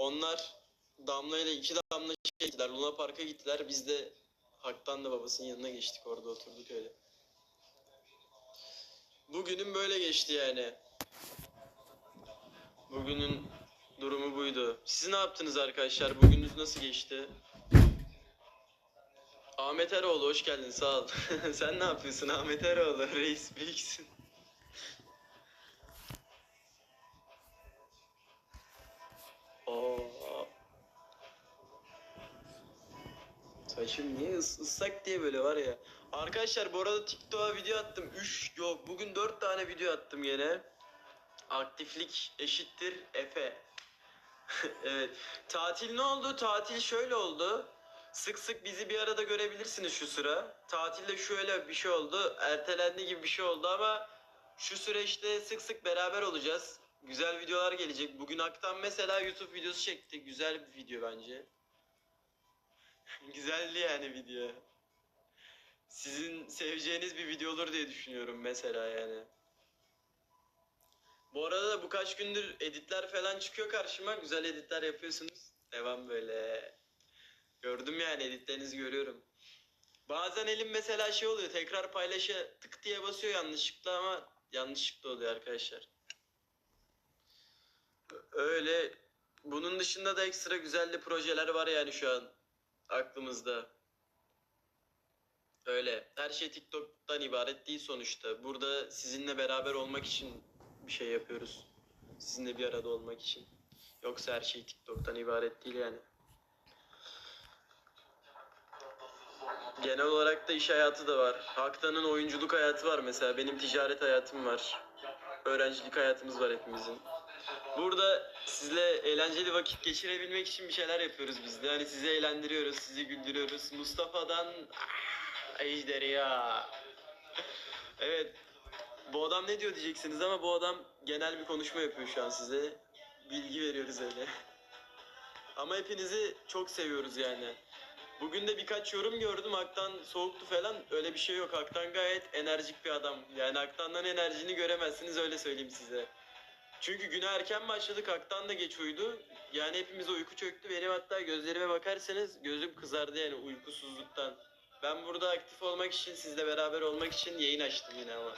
Onlar Damla ile iki Damla şey gittiler. Luna Park'a gittiler. Biz de Hak'tan da babasının yanına geçtik. Orada oturduk öyle. Bugünün böyle geçti yani. Bugünün durumu buydu. Siz ne yaptınız arkadaşlar? Bugününüz nasıl geçti? Ahmet Eroğlu hoş geldin sağ ol. Sen ne yapıyorsun Ahmet Eroğlu? Reis büyüksün. Oo. Saçım niye ıs ıssak diye böyle var ya. Arkadaşlar bu arada TikTok'a video attım. 3 yok bugün 4 tane video attım gene. Aktiflik eşittir Efe. evet. Tatil ne oldu? Tatil şöyle oldu. Sık sık bizi bir arada görebilirsiniz şu sıra. Tatilde şöyle bir şey oldu. Ertelendi gibi bir şey oldu ama şu süreçte sık sık beraber olacağız. Güzel videolar gelecek. Bugün Aktan mesela YouTube videosu çekti. Güzel bir video bence. Güzeldi yani video. Sizin seveceğiniz bir video olur diye düşünüyorum mesela yani. Bu arada da bu kaç gündür editler falan çıkıyor karşıma. Güzel editler yapıyorsunuz. Devam böyle. Gördüm yani editlerinizi görüyorum. Bazen elim mesela şey oluyor tekrar paylaşa tık diye basıyor yanlışlıkla ama yanlışlıkla oluyor arkadaşlar. Öyle bunun dışında da ekstra güzel de projeler var yani şu an aklımızda. Öyle. Her şey TikTok'tan ibaret değil sonuçta. Burada sizinle beraber olmak için bir şey yapıyoruz. Sizinle bir arada olmak için. Yoksa her şey TikTok'tan ibaret değil yani. Genel olarak da iş hayatı da var. Haktan'ın oyunculuk hayatı var mesela. Benim ticaret hayatım var. Öğrencilik hayatımız var hepimizin. Burada sizle eğlenceli vakit geçirebilmek için bir şeyler yapıyoruz biz de. Hani sizi eğlendiriyoruz, sizi güldürüyoruz. Mustafa'dan ah, Ejderha. evet. Bu adam ne diyor diyeceksiniz ama bu adam genel bir konuşma yapıyor şu an size. Bilgi veriyoruz öyle. Ama hepinizi çok seviyoruz yani. Bugün de birkaç yorum gördüm. Hak'tan soğuktu falan. Öyle bir şey yok. Hak'tan gayet enerjik bir adam. Yani Hak'tan'dan enerjini göremezsiniz öyle söyleyeyim size. Çünkü güne erken başladık. Hak'tan da geç uyudu. Yani hepimize uyku çöktü. Benim hatta gözlerime bakarsanız gözüm kızardı yani uykusuzluktan. Ben burada aktif olmak için, sizle beraber olmak için yayın açtım yine ama.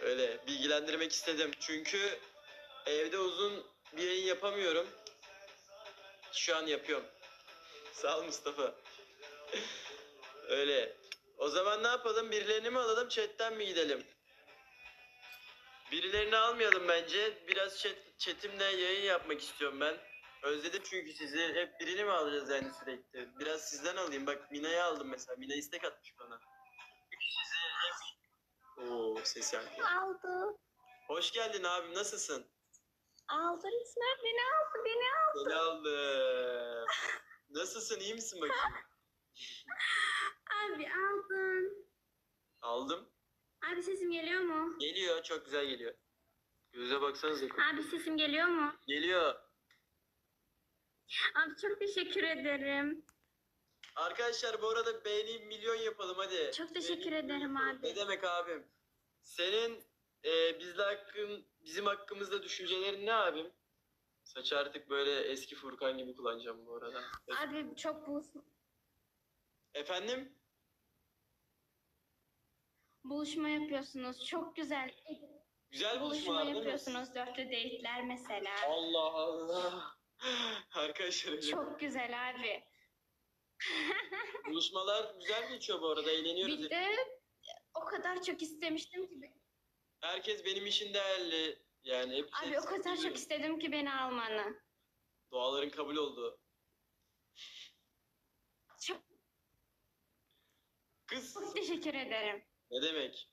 Öyle bilgilendirmek istedim. Çünkü evde uzun bir yayın yapamıyorum. Şu an yapıyorum. Sağ ol Mustafa. Öyle. O zaman ne yapalım? Birilerini mi alalım, chatten mi gidelim? Birilerini almayalım bence. Biraz chat, chatimle yayın yapmak istiyorum ben. Özledim çünkü sizi. Hep birini mi alacağız yani sürekli? Biraz sizden alayım. Bak Mina'yı aldım mesela. Mina istek atmış bana. Sizi hep... Oo ses yankı. Aldı. Hoş geldin abim. Nasılsın? Aldı resmen beni aldı beni aldı. Seni aldım. Nasılsın? iyi misin bakayım? Abi aldın. Aldım. Abi sesim geliyor mu? Geliyor. Çok güzel geliyor. Göze baksanıza. Abi sesim geliyor mu? Geliyor. Abi çok teşekkür ederim. Arkadaşlar bu arada beğeni milyon yapalım hadi. Çok teşekkür Beğeni milyon ederim yapalım. abi. Ne demek abim? Senin e, bizle hakkın, bizim hakkımızda düşüncelerin ne abim? Saçı artık böyle eski Furkan gibi kullanacağım bu arada. Abi çok buluş Efendim? Buluşma yapıyorsunuz. Çok güzel. Güzel Buluşma yapıyorsunuz. Dörtlü date'ler mesela. Allah Allah. Arkadaşlar. Çok güzel abi. buluşmalar güzel geçiyor bu arada eğleniyoruz. Bir de o kadar çok istemiştim ki. Herkes benim için değerli. Yani hep Abi o kadar çok istedim ki beni almanı. Duaların kabul oldu. Çok, Kız çok teşekkür ederim. Ne demek?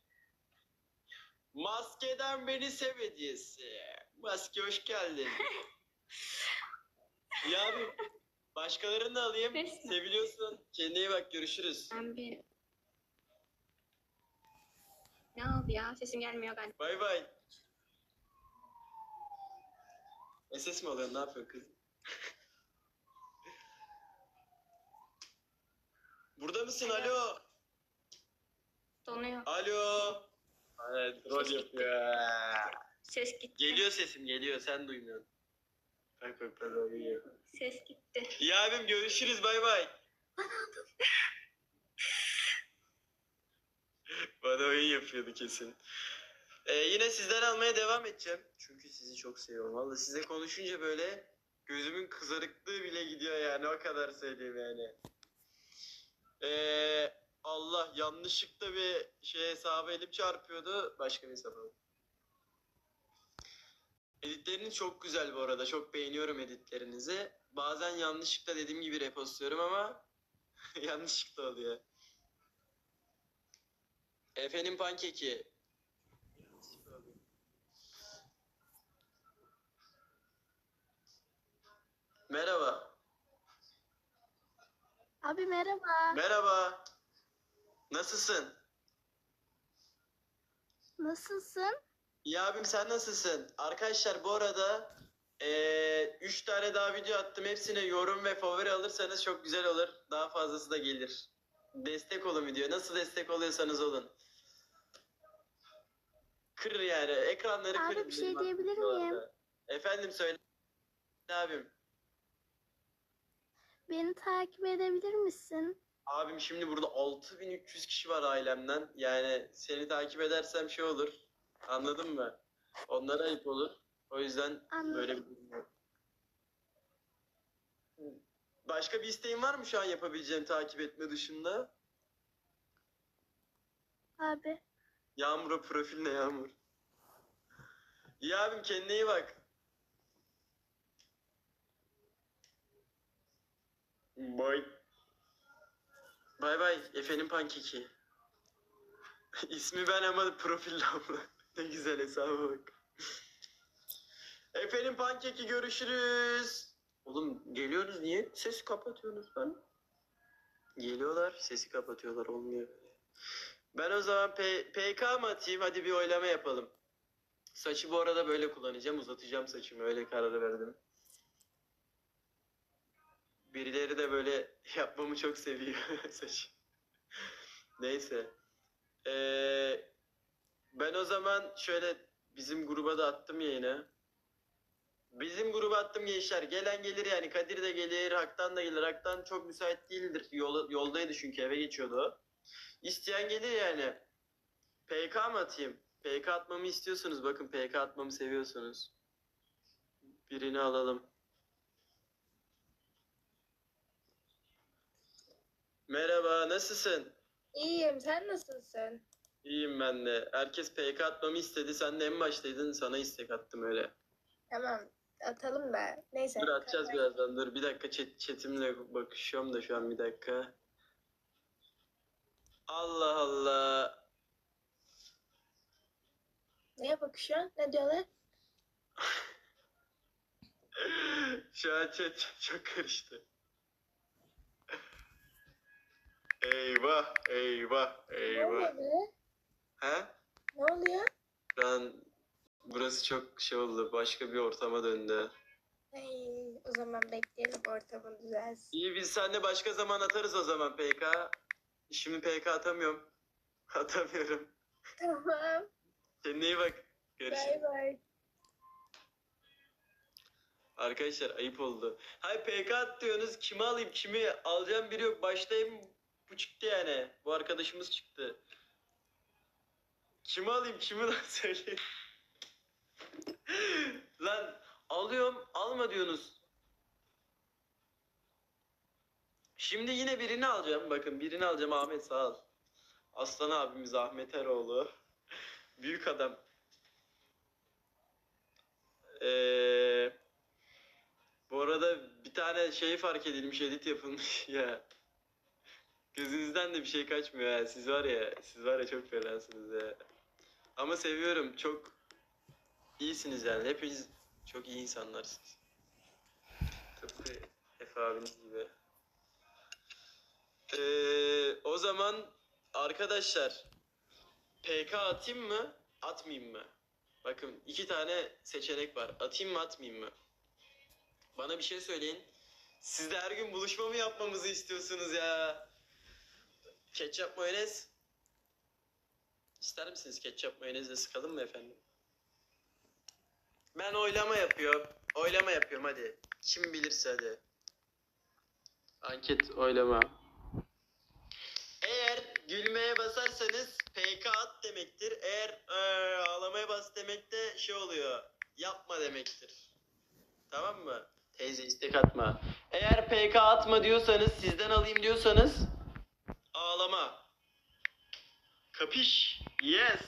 Maskeden beni sev hediyesi. Maske hoş geldin. ya abi başkalarını da alayım. Resmen. Seviliyorsun. Kendine iyi bak görüşürüz. Ben bir... Ne oldu ya? Sesim gelmiyor galiba. Bay bay. SS mi alıyorsun? Ne yapıyor kız? Burada mısın? Alo. Donuyor. Alo. Evet, rol yapıyor. Ses gitti. Geliyor sesim geliyor sen duymuyorsun. Bak bak bak. Ses gitti. İyi abim görüşürüz bay bay. Bana oyun yapıyordu kesin. Ee, yine sizden almaya devam edeceğim. Çünkü sizi çok seviyorum. Vallahi size konuşunca böyle gözümün kızarıklığı bile gidiyor yani. O kadar söyleyeyim yani. Ee, Allah yanlışlıkla bir şey hesabı elim çarpıyordu. Başka bir hesaba. Editleriniz çok güzel bu arada. Çok beğeniyorum editlerinizi. Bazen yanlışlıkla dediğim gibi repostluyorum ama yanlışlıkla oluyor. Efendim pankeki. Merhaba. Abi merhaba. Merhaba. Nasılsın? Nasılsın? İyi abim sen nasılsın? Arkadaşlar bu arada 3 tane daha video attım. Hepsine yorum ve favori alırsanız çok güzel olur. Daha fazlası da gelir. Destek olun video. Nasıl destek oluyorsanız olun. Kır yani. Ekranları Abi, kır. bir şey diyebilir miyim? Efendim söyle. Abim. Beni takip edebilir misin? Abim şimdi burada 6300 kişi var ailemden. Yani seni takip edersem şey olur. Anladın mı? Onlara ayıp olur. O yüzden Anladım. böyle bir durum yok. Başka bir isteğin var mı şu an yapabileceğim takip etme dışında? Abi. Yağmur'a profil ne Yağmur? İyi abim kendine iyi bak. Bye. Bay bay efendim pankeki. İsmi ben ama profil abla. ne güzel hesaba bak. efendim pankeki görüşürüz. Oğlum geliyorsunuz niye sesi kapatıyorsunuz lan? Geliyorlar sesi kapatıyorlar olmuyor. Ben o zaman P- PK mı atayım hadi bir oylama yapalım. Saçı bu arada böyle kullanacağım uzatacağım saçımı öyle karar verdim. Birileri de böyle yapmamı çok seviyor saç. Neyse. Ee, ben o zaman şöyle bizim gruba da attım yayını. Bizim gruba attım gençler. Gelen gelir yani. Kadir de gelir. Haktan da gelir. Haktan çok müsait değildir. Yol, yoldaydı çünkü eve geçiyordu. İsteyen gelir yani. PK mı atayım? PK atmamı istiyorsunuz. Bakın PK atmamı seviyorsunuz. Birini alalım. Merhaba, nasılsın? İyiyim, sen nasılsın? İyiyim ben de. Herkes PK atmamı istedi. Sen de en baştaydın. Sana istek attım öyle. Tamam, atalım da. Neyse. Dur atacağız birazdan. Dur bir dakika chat, chatimle bakışıyorum da şu an bir dakika. Allah Allah. Neye bakışıyorsun? Ne diyorlar? Şu an chat çok karıştı. Eyvah, eyvah, Ne eyvah. oluyor be? He? Ne oluyor? An burası çok şey oldu. Başka bir ortama döndü. Ay, o zaman bekleyelim ortamın düzelsin. İyi biz seninle başka zaman atarız o zaman PK. Şimdi PK atamıyorum. Atamıyorum. Tamam. Kendine iyi bak. Görüşürüz. Bay bay. Arkadaşlar ayıp oldu. Hay PK at diyorsunuz. Kimi alayım kimi alacağım biri yok. Baştayım bu çıktı yani. Bu arkadaşımız çıktı. Kimi alayım kimi lan söyleyin. lan alıyorum alma diyorsunuz. Şimdi yine birini alacağım. Bakın birini alacağım Ahmet sağ ol. Aslan abimiz Ahmet Eroğlu. Büyük adam. Eee... Bu arada bir tane şey fark edilmiş, edit yapılmış ya. Gözünüzden de bir şey kaçmıyor ya. Siz var ya, siz var ya çok fenasınız ya. Ama seviyorum, çok iyisiniz yani. Hepiniz çok iyi insanlarsınız. Tıpkı Efe abiniz gibi. Ee, o zaman arkadaşlar PK atayım mı, atmayayım mı? Bakın iki tane seçenek var. Atayım mı, atmayayım mı? Bana bir şey söyleyin. Siz de her gün buluşma mı yapmamızı istiyorsunuz ya? Ketçap mayonez. İster misiniz ketçap mayonezle sıkalım mı efendim? Ben oylama yapıyorum. Oylama yapıyorum hadi. Kim bilirse hadi. Anket oylama. Eğer gülmeye basarsanız PK at demektir. Eğer eee, ağlamaya bas demek de şey oluyor. Yapma demektir. Tamam mı? Teyze istek atma. Eğer PK atma diyorsanız, sizden alayım diyorsanız ağlama. Kapış? Yes.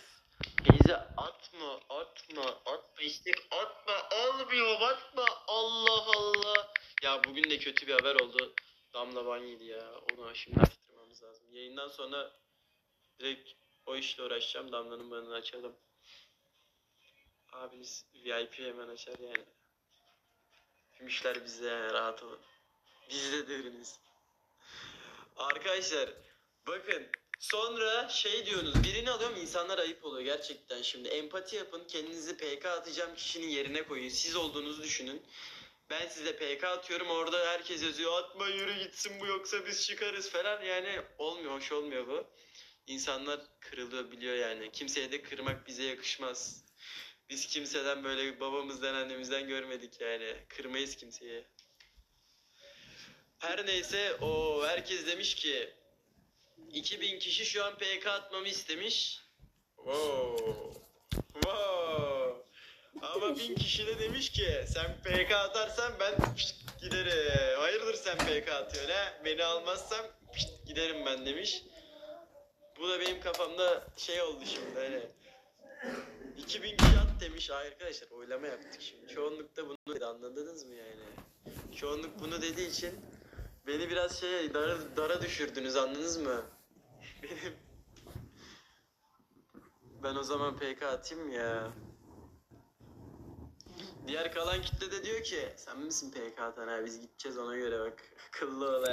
Teyze atma, atma, atma istek atma, almıyor atma. Allah Allah. Ya bugün de kötü bir haber oldu. Damla ban yedi ya. Onu şimdi açtırmamız lazım. Yayından sonra direkt o işle uğraşacağım. Damla'nın banını açalım. Abiniz VIP hemen açar yani. Tüm işler bizde yani rahat olun. Bizde deriniz. Arkadaşlar bakın sonra şey diyorsunuz birini alıyorum insanlar ayıp oluyor gerçekten şimdi empati yapın kendinizi PK atacağım kişinin yerine koyun siz olduğunuzu düşünün. Ben size PK atıyorum orada herkes yazıyor atma yürü gitsin bu yoksa biz çıkarız falan yani olmuyor hoş olmuyor bu. İnsanlar kırılıyor biliyor yani kimseye de kırmak bize yakışmaz. Biz kimseden böyle babamızdan annemizden görmedik yani kırmayız kimseye. Her neyse o herkes demiş ki 2000 kişi şu an PK atmamı istemiş. Wow. Wow. Ama 1000 kişi de demiş ki sen PK atarsan ben pişt giderim. Hayırdır sen PK atıyorsun ha? Beni almazsam pişt giderim ben demiş. Bu da benim kafamda şey oldu şimdi hani. 2000 kişi at demiş. Ay arkadaşlar oylama yaptık şimdi. Çoğunluk da bunu dedi anladınız mı yani? Çoğunluk bunu dediği için beni biraz şey dara, dara düşürdünüz anladınız mı? Benim ben o zaman PK atayım ya. Diğer kalan kitle de diyor ki sen misin PK atan ha biz gideceğiz ona göre bak. Akıllı ol.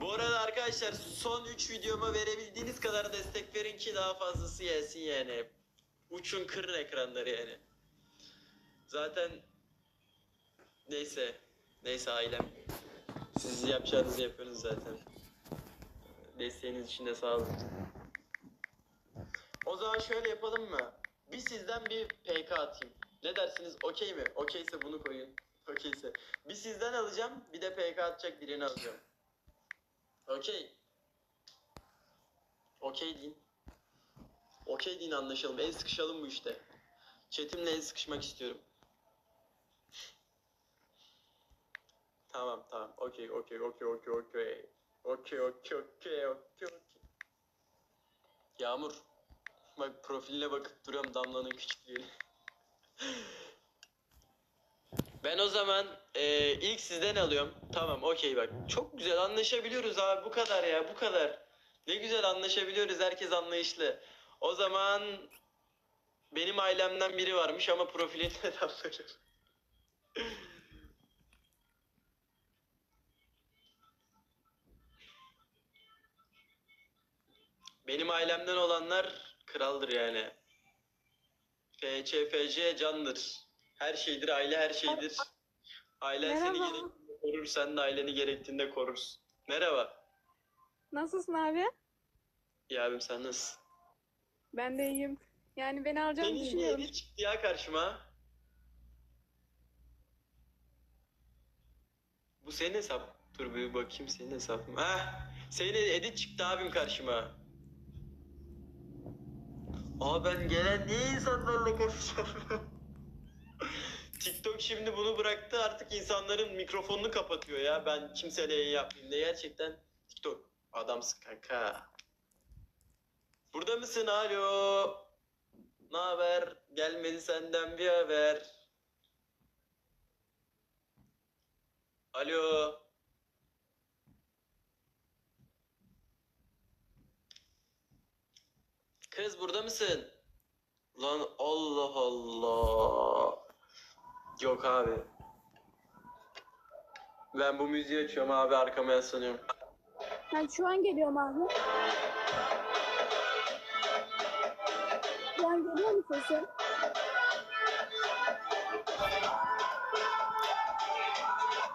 Bu arada arkadaşlar son 3 videoma verebildiğiniz kadar destek verin ki daha fazlası gelsin yani. Uçun kırın ekranları yani. Zaten neyse. Neyse ailem. Siz yapacağınızı yapıyorsunuz zaten. Desteğiniz için de sağ olun. O zaman şöyle yapalım mı? Bir sizden bir PK atayım. Ne dersiniz? Okey mi? Okeyse bunu koyun. Okeyse. Bir sizden alacağım, bir de PK atacak birini alacağım. Okey. Okey deyin. Okey deyin anlaşalım. El sıkışalım bu işte. Chatimle el sıkışmak istiyorum. Tamam tamam. Okey okey okey okey okey. Okey okey okey okey okey. Yağmur. Bak profiline bakıp duruyorum Damla'nın küçüklüğüne. Ben o zaman eee, ilk sizden alıyorum. Tamam okey bak. Çok güzel anlaşabiliyoruz abi bu kadar ya bu kadar. Ne güzel anlaşabiliyoruz herkes anlayışlı. O zaman benim ailemden biri varmış ama profilinde Damla'nın. Benim ailemden olanlar kraldır yani. FC, FC candır. Her şeydir aile her şeydir. Ailen seni Merhaba. gerektiğinde korur, sen de aileni gerektiğinde korursun. Merhaba. Nasılsın abi? Ya abim sen nasılsın? Ben de iyiyim. Yani beni alacağını Senin düşünüyorum. yeni çıktı ya karşıma. Bu senin hesap. Dur bir bakayım senin hesabın. Ha, senin edit çıktı abim karşıma. Aa ben gelen niye insanlarla konuşamıyorum? TikTok şimdi bunu bıraktı artık insanların mikrofonunu kapatıyor ya. Ben kimseyle yayın yapmayayım diye gerçekten TikTok adamsın kanka. Burada mısın alo? Ne haber? Gelmedi senden bir haber. Alo. Kız burada mısın? Lan Allah Allah. Yok abi. Ben bu müziği açıyorum abi arkama yaslanıyorum. Ben şu an geliyorum abi. Şu an geliyor mu sesin?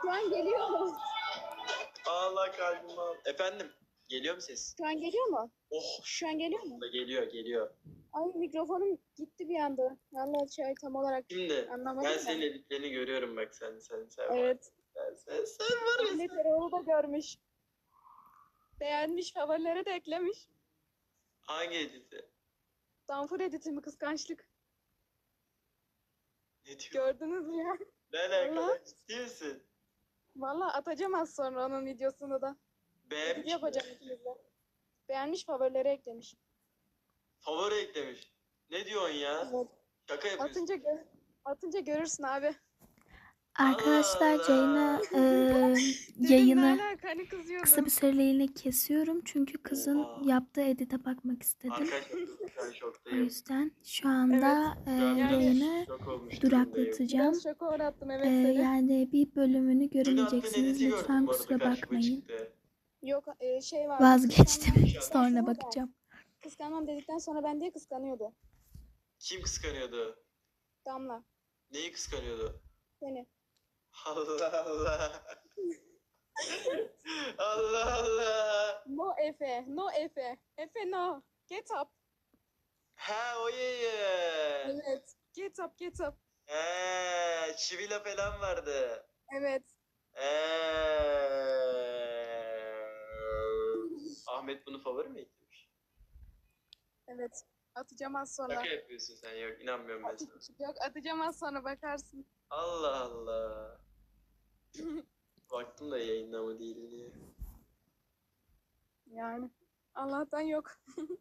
Şu an geliyor mu? Allah kalbim al. Efendim? Geliyor mu ses? Şu an geliyor mu? Oh Şu an geliyor mu? geliyor geliyor. Ay mikrofonum gitti bir anda. Vallahi şey tam olarak Şimdi anlamadım. ben senin editlerini görüyorum bak sen sen sen. Evet. Sen, sen, sen var. Millet Erol'u da görmüş. Beğenmiş, favorileri de eklemiş. Hangi editi? Danfur editimi kıskançlık. Ne diyor? Gördünüz mü ya? Ne alakalı? Ciddi misin? Vallahi atacağım az sonra onun videosunu da. Beğenmiş mi? yapacağım ikimizle. Beğenmiş, favorileri eklemiş. Favori eklemiş. Ne diyorsun ya? Evet. Şaka yapıyorsun. Atınca, gö- atınca görürsün abi. Arkadaşlar Allah. Ceyna e, yayını hani kısa bir süreliğine kesiyorum çünkü kızın Oha. yaptığı edite bakmak istedim. Arkadaşlar O şoktayım. yüzden şu anda e, yayını şok olmuş durumdayım. duraklatacağım. Biraz şoka uğrattım evet E, seni. yani bir bölümünü Dün attığın göremeyeceksiniz. editi gördüm Lütfen bu arada, kusura karşıma bakmayın. çıktı. Yok e, şey var. Vazgeçtim. Sonra bakacağım. Kıskanmam dedikten sonra ben diye kıskanıyordu. Kim kıskanıyordu? Damla. Neyi kıskanıyordu? Seni. Allah Allah. Allah Allah. No Efe. No Efe. Efe no. Get up. Ha o yayı. Evet. Get up get up. He, çivila falan vardı. Evet. Eee. Ahmet bunu favori mi eklemiş? Evet. Atacağım az sonra. Şaka yapıyorsun sen yok inanmıyorum ben sana. Yok atacağım az sonra bakarsın. Allah Allah. Baktım da yayında mı değil diye. Yani. Allah'tan yok.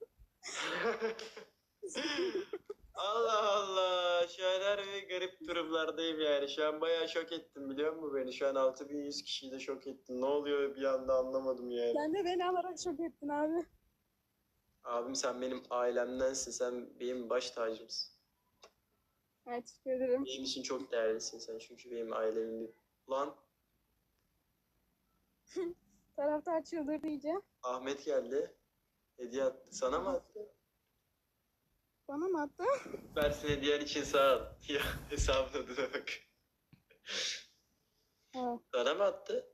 Allah Allah. Şu an harbi garip durumlardayım yani. Şu an bayağı şok ettin biliyor musun beni? Şu an 6100 kişiyi de şok ettin. Ne oluyor bir anda anlamadım yani. Sen de beni alarak şok ettin abi. Abim sen benim ailemdensin. Sen benim baş tacımsın. Evet teşekkür ederim. Benim için çok değerlisin sen çünkü benim ailemin bir... Lan Taraftar çıldırdı iyice. Ahmet geldi. Hediye attı. Sana mı attı? Bana mı attı? Versin hediyen için sağ ol. Ya hesabın adına bak. Ha. Sana mı attı?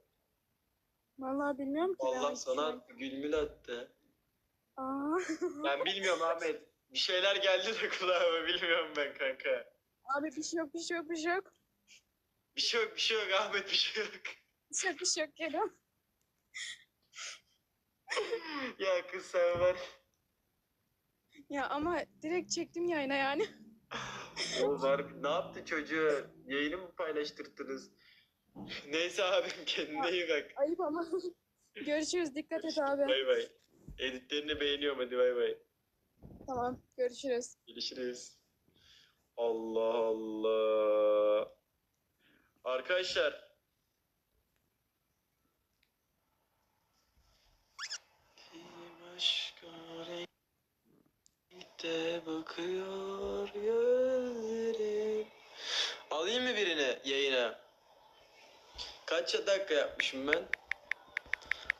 Vallahi bilmiyorum ki. Allah sana attı. Gülmül attı. Aa. Ben bilmiyorum Ahmet. Bir şeyler geldi de kulağıma bilmiyorum ben kanka. abi bir şey yok bir şey yok bir şey yok. Bir şey yok bir şey yok Ahmet bir şey yok. Bir şey yok bir şey yok Kerem. ya kız sen var. Ya ama direkt çektim yayına yani. O var. Ne yaptı çocuğu? Yayını mı paylaştırttınız? Neyse abim kendine iyi bak. Ayıp ama. Görüşürüz dikkat et abi. Bay bay. Editlerini beğeniyorum hadi bay bay. Tamam görüşürüz. Görüşürüz. Allah Allah. Arkadaşlar. Bir renkte bakıyor gözlerim. Alayım mı birini yayına? Kaç dakika yapmışım ben?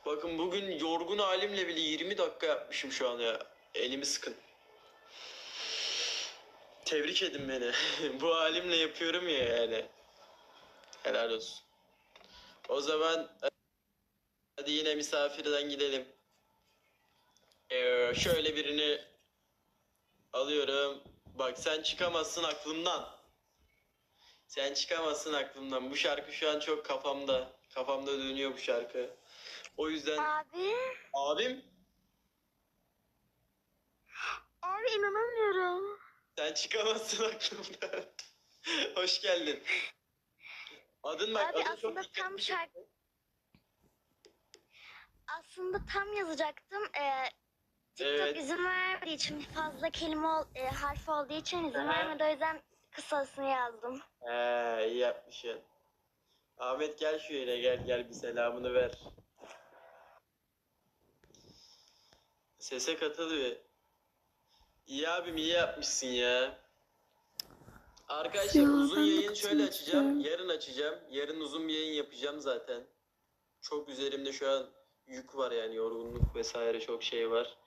Bakın bugün yorgun halimle bile 20 dakika yapmışım şu an ya. Elimi sıkın. Tebrik edin beni. Bu halimle yapıyorum ya yani. Helal olsun. O zaman hadi yine misafirden gidelim. Ee, şöyle birini alıyorum. Bak sen çıkamazsın aklımdan. Sen çıkamazsın aklımdan. Bu şarkı şu an çok kafamda. Kafamda dönüyor bu şarkı. O yüzden Abi. abim Abi inanamıyorum. sen çıkamazsın aklımdan. Hoş geldin. Adın bak Abi adın aslında çok tam şarkı- Aslında tam yazacaktım. Ee, TikTok Evet. izin vermediği için fazla kelime ol, e, harf olduğu için izin Aha. vermedi. O yüzden kısasını yazdım. He iyi yapmışsın. Ahmet gel şu yere gel gel bir selamını ver. Sese katıl bir. İyi abim iyi yapmışsın ya. Arkadaşlar Ya, uzun yayın şöyle açacağım. Yarın açacağım. Yarın uzun bir yayın yapacağım zaten. Çok üzerimde şu an yük var yani yorgunluk vesaire çok şey var.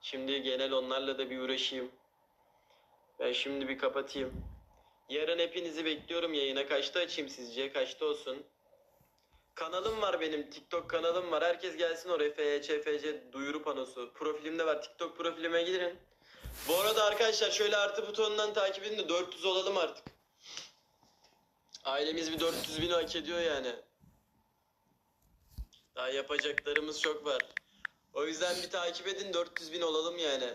Şimdi genel onlarla da bir uğraşayım. Ben şimdi bir kapatayım. Yarın hepinizi bekliyorum yayına. Kaçta açayım sizce? Kaçta olsun? Kanalım var benim. TikTok kanalım var. Herkes gelsin oraya. FYC, FC duyuru panosu. Profilimde var. TikTok profilime girin. Bu arada arkadaşlar şöyle artı butonundan takip edin de 400 olalım artık. Ailemiz bir 400 bin hak ediyor yani. Daha yapacaklarımız çok var. O yüzden bir takip edin 400 bin olalım yani.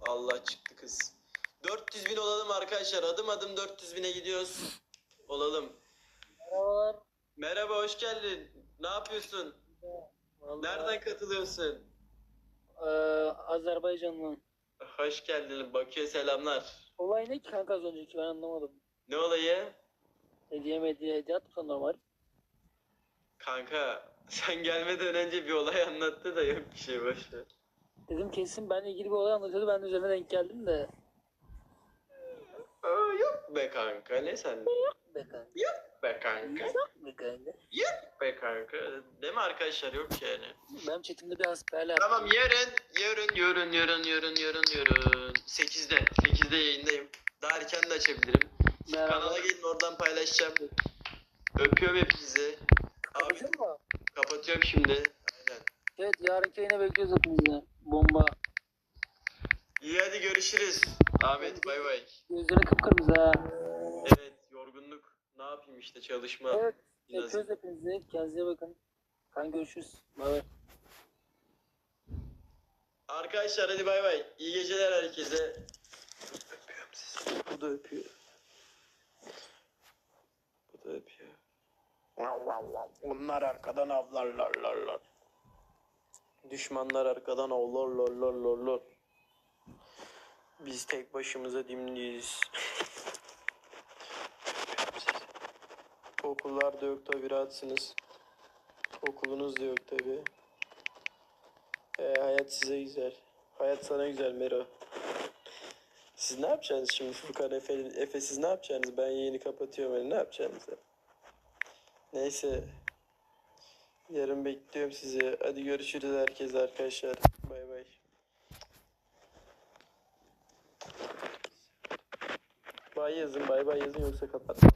Allah çıktı kız. 400 bin olalım arkadaşlar. Adım adım 400 bine gidiyoruz. Olalım. Merhabalar. Merhaba hoş geldin. Ne yapıyorsun? Vallahi, Nereden katılıyorsun? Eee Azerbaycan'dan. Hoş geldin. Bakıyor selamlar. Olay ne ki kanka az önceki ben anlamadım. Ne olayı? Hediye mi hediye hediye normal. Kanka sen gelmeden önce bir olay anlattı da yok bir şey boş ver. Dedim kesin benle ilgili bir olay anlatıyordu ben de üzerine denk geldim de. Aa, yok be kanka ne sen? Be kanka. Be kanka. Be kanka. Be kanka. Değil mi arkadaşlar yok yani. Benim chatimde bir hasbihal Tamam yarın, yarın, yarın, yarın, yarın, yarın, yarın. 8'de, 8'de yayındayım. Daha erken de açabilirim. Merhaba. Kanala gelin oradan paylaşacağım. Öpüyorum hepinizi. Abi Kapatıyor mu? Kapatıyorum şimdi. Aynen. Evet yarınki yayına bekliyoruz hepinizi. Bomba. İyi hadi görüşürüz. Ahmet bay bay. Gözleri kıpkırmızı ha. Evet yorgunluk. Ne yapayım işte çalışma. Evet. Biraz. Öpüyoruz hepinizi. Kendinize bakın. Kan görüşürüz. Bay bay. Arkadaşlar hadi bay bay. İyi geceler herkese. Öpüyorum sizi. Bu da öpüyor. Bu da öpüyor. Onlar arkadan avlarlarlarlar. Düşmanlar arkadan avlarlarlarlarlar. Biz tek başımıza dimdiyiz. Okullar da yok tabi rahatsınız. Okulunuz da yok tabi. Ee, hayat size güzel. Hayat sana güzel Mero. Siz ne yapacaksınız şimdi Furkan Efe, Efe siz ne yapacaksınız? Ben yayını kapatıyorum ne yapacaksınız? Neyse. Yarın bekliyorum sizi. Hadi görüşürüz herkes arkadaşlar. Bay bay. Bay yazın bay bay yazın yoksa kapatmam.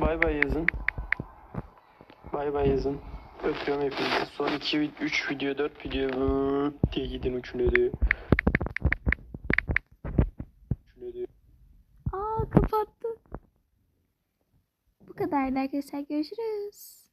Bay bay yazın. Bay bay yazın. Öpüyorum hepinizi. Son 2, 3 video, 4 video diye gidin üçüne de. Üçüne de. Kadardı arkadaşlar. Görüşürüz.